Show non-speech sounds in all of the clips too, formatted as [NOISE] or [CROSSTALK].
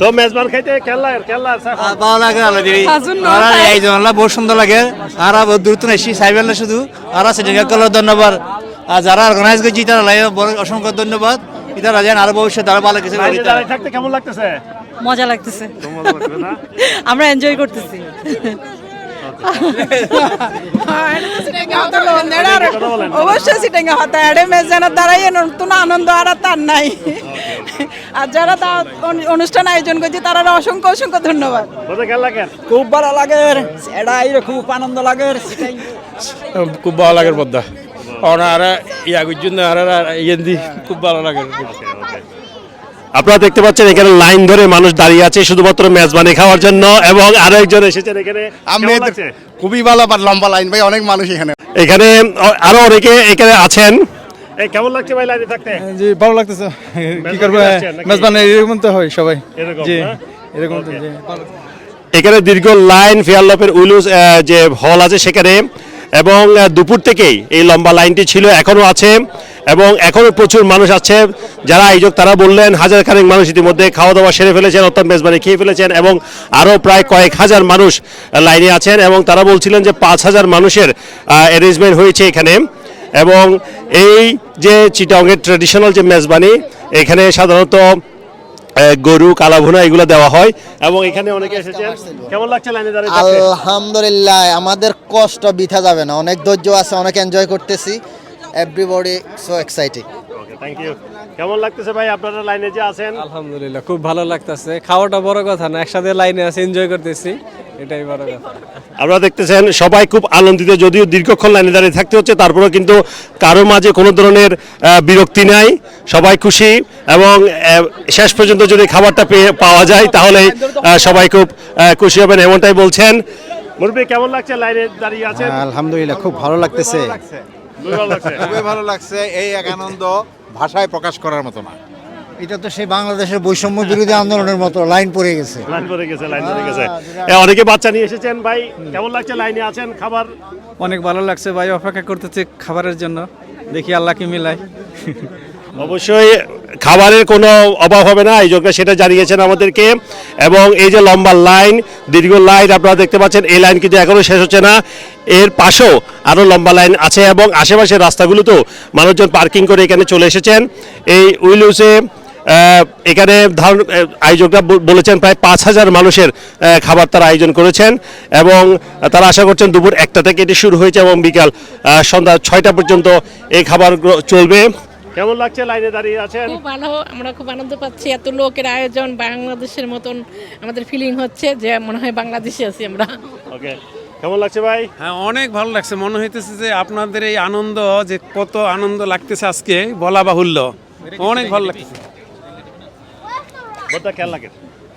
তো মেজবান খাইতে কেল্লা কেল্লা ভালো লাগে আর এই জন আল্লাহ বহুত সুন্দর লাগে। আর বহুত দূর তো এসি সাইবেল না শুধু। আর কল ধন্যবাদ। আর যারা অর্গানাইজ করছি তারা লাগে অসংখ্য ধন্যবাদ। এটা রাজেন আর ভবিষ্যৎ আরও ভালো কিছু থাকতে কেমন লাগতেছে? মজা লাগতেছে। [LAUGHS] আমরা এনজয় করতেছি। অবশ্যই সিটিং হতে এড়ে মেজানা দাঁড়াই নতুন আনন্দ আর তার নাই। [LAUGHS] আর যারা তা- অনুষ্ঠান আয়োজন করছে তারা অসংখ্য অসংখ্য ধন্যবাদ। খুব ভালো লাগে। এটা খুব আনন্দ লাগে। খুব ভালো লাগে পদ্মা আর ইয়া জন্য আর ইয়েন্দি খুব ভালো লাগে। আপনারা দেখতে পাচ্ছেন এখানে লাইন ধরে মানুষ দাঁড়িয়ে আছে শুধুমাত্র মেজবানি খাওয়ার জন্য এবং আরও একজন এসেছেন এখানে। আমি খুবই ভালো বা লম্বা লাইন ভাই অনেক মানুষ এখানে। এখানে আরও অনেকে এখানে আছেন। এই কেমন লাগছে ভাই লাইনে থাকতে? জি ভালো লাগতেছে। কি মেজবানি করব? মেজবান এরকম তো হয় সবাই। জি হ্যাঁ? এরকম তো জি এখানে দীর্ঘ লাইন ফিয়ারলপের উইলুস আহ, যে হল আছে সেখানে এবং দুপুর থেকেই এই লম্বা লাইনটি ছিল এখনও আছে এবং এখনও প্রচুর মানুষ আছে। যারা আয়োজক তারা বললেন হাজার খানেক মানুষ ইতিমধ্যে খাওয়া দাওয়া সেরে ফেলেছেন অর্থাৎ মেজবানি খেয়ে ফেলেছেন এবং আরও প্রায় কয়েক হাজার মানুষ লাইনে আছেন এবং তারা বলছিলেন যে পাঁচ হাজার মানুষের অ্যারেঞ্জমেন্ট হয়েছে এখানে। এবং এই যে চিটাংয়ের ট্রেডিশনাল যে মেজবানি এখানে সাধারণত গরু কালাভুনা এগুলো দেওয়া হয় এবং এখানে অনেকে এসেছেন। কেমন লাগছে লাইনে দাঁড়িয়ে আলহামদুলিল্লাহ আমাদের কষ্ট বিথা যাবে না। অনেক ধৈর্য আছে অনেক এনজয় করতেছি। Everybody so exciting thank you কেমন লাগতেছে ভাই আপনারা লাইনে যে আছেন? আলহামদুলিল্লাহ খুব ভালো লাগতেছে। খাওয়াটা বড় কথা না একসাথে লাইনে আছে এনজয় করতেছি। এটাই বড় আপনারা দেখতেছেন সবাই খুব আনন্দিত যদিও দীর্ঘক্ষণ লাইনে দাঁড়িয়ে থাকতে হচ্ছে তারপরেও কিন্তু কারও মাঝে কোনো ধরনের বিরক্তি নাই সবাই খুশি এবং শেষ পর্যন্ত যদি খাবারটা পেয়ে পাওয়া যায় তাহলে আহ, সবাই খুব খুশি হবেন এমনটাই বলছেন। মুরব্বী কেমন লাগছে লাইনে দাঁড়িয়ে আছেন? আলহামদুলিল্লাহ খুব ভালো লাগতেছে। খুবই ভালো লাগছে। খুবই ভালো লাগছে। এই এক আনন্দ ভাষায় প্রকাশ করার মতো না। এটা তো সেই বাংলাদেশের বৈষম্য বিরোধী আন্দোলনের মতো লাইন পড়ে গেছে। লাইন পড়ে গেছে লাইন পড়ে গেছে। অনেকে বাচ্চা নিয়ে এসেছেন ভাই কেমন লাগছে লাইনে আছেন খাবার? অনেক ভালো লাগছে ভাই অপেক্ষা করতেছে খাবারের জন্য দেখি আল্লাহ কি মিলাই অবশ্যই খাবারের কোনো অভাব হবে না এই জন্য সেটা জানিয়েছেন আমাদেরকে। এবং এই যে লম্বা লাইন দীর্ঘ লাইন আপনারা দেখতে পাচ্ছেন এই লাইন কিন্তু এখনও শেষ হচ্ছে না। এর পাশেও আরও লম্বা লাইন আছে এবং আশেপাশের রাস্তাগুলোতেও মানুষজন পার্কিং করে এখানে চলে এসেছেন। এই উইলুসে এখানে ধারণ আয়োজকরা বলেছেন প্রায় পাঁচ হাজার মানুষের খাবার তারা আয়োজন করেছেন এবং তারা আশা করছেন দুপুর একটা থেকে এটি শুরু হয়েছে এবং বিকাল সন্ধ্যা ছয়টা পর্যন্ত এই খাবার চলবে। কেমন লাগছে লাইনে দাঁড়িয়ে আছেন? খুব ভালো আমরা খুব আনন্দ পাচ্ছি। এত লোকের আয়োজন বাংলাদেশের মতন আমাদের ফিলিং হচ্ছে যে মনে হয় বাংলাদেশে আছি আমরা। ওকে কেমন লাগছে ভাই? হ্যাঁ অনেক ভালো লাগছে। মনে হইতেছে যে আপনাদের এই আনন্দ যে কত আনন্দ লাগতেছে আজকে বলা বাহুল্য। অনেক ভালো লাগতেছে। বোধহয় কেমন লাগে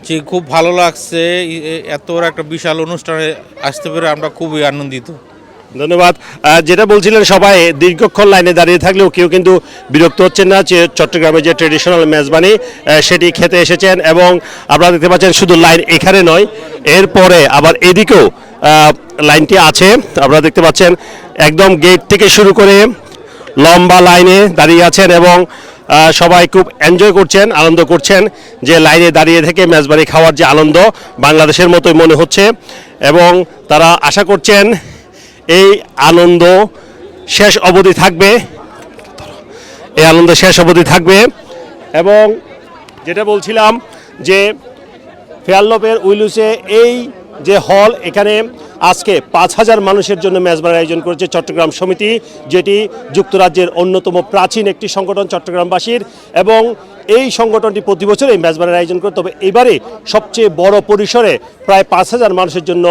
জি খুব ভালো লাগছে। এত বড় একটা বিশাল অনুষ্ঠানে আসতে পেরে আমরা খুবই আনন্দিত। ধন্যবাদ। যেটা বলছিলেন সবাই দীর্ঘক্ষণ লাইনে দাঁড়িয়ে থাকলেও কেউ কিন্তু বিরক্ত হচ্ছেন না যে চট্টগ্রামে যে ট্রেডিশনাল মেজবানি সেটি খেতে এসেছেন এবং আপনারা দেখতে পাচ্ছেন শুধু লাইন এখানে নয় এরপরে আবার এদিকেও লাইনটি আছে। আপনারা দেখতে পাচ্ছেন একদম গেট থেকে শুরু করে লম্বা লাইনে দাঁড়িয়ে আছেন এবং সবাই খুব এনজয় করছেন, আনন্দ করছেন যে লাইনে দাঁড়িয়ে থেকে মেজবানি খাওয়ার যে আনন্দ বাংলাদেশের মতোই মনে হচ্ছে এবং তারা আশা করছেন এই আনন্দ শেষ অবধি থাকবে। এই আনন্দ শেষ অবধি থাকবে এবং যেটা বলছিলাম যে ফেয়ারলপের উইলুসে এই যে হল এখানে আজকে পাঁচ হাজার মানুষের জন্য মেজবানের আয়োজন করেছে চট্টগ্রাম সমিতি, যেটি যুক্তরাজ্যের অন্যতম প্রাচীন একটি সংগঠন চট্টগ্রামবাসীর। এবং এই সংগঠনটি প্রতি বছর এই মেজবানের আয়োজন করে, তবে এবারে সবচেয়ে বড় পরিসরে প্রায় পাঁচ হাজার মানুষের জন্য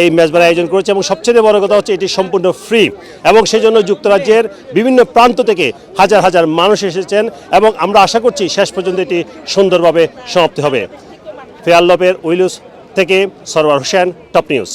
এই মেজবানের আয়োজন করেছে। এবং সবচেয়ে বড় কথা হচ্ছে এটি সম্পূর্ণ ফ্রি। এবং সেজন্য যুক্তরাজ্যের বিভিন্ন প্রান্ত থেকে হাজার হাজার মানুষ এসেছেন। এবং আমরা আশা করছি শেষ পর্যন্ত এটি সুন্দরভাবে সমাপ্তি হবে। ফেয়ারলপের উইলুস থেকে সরওয়ার হোসেন, টপ নিউজ।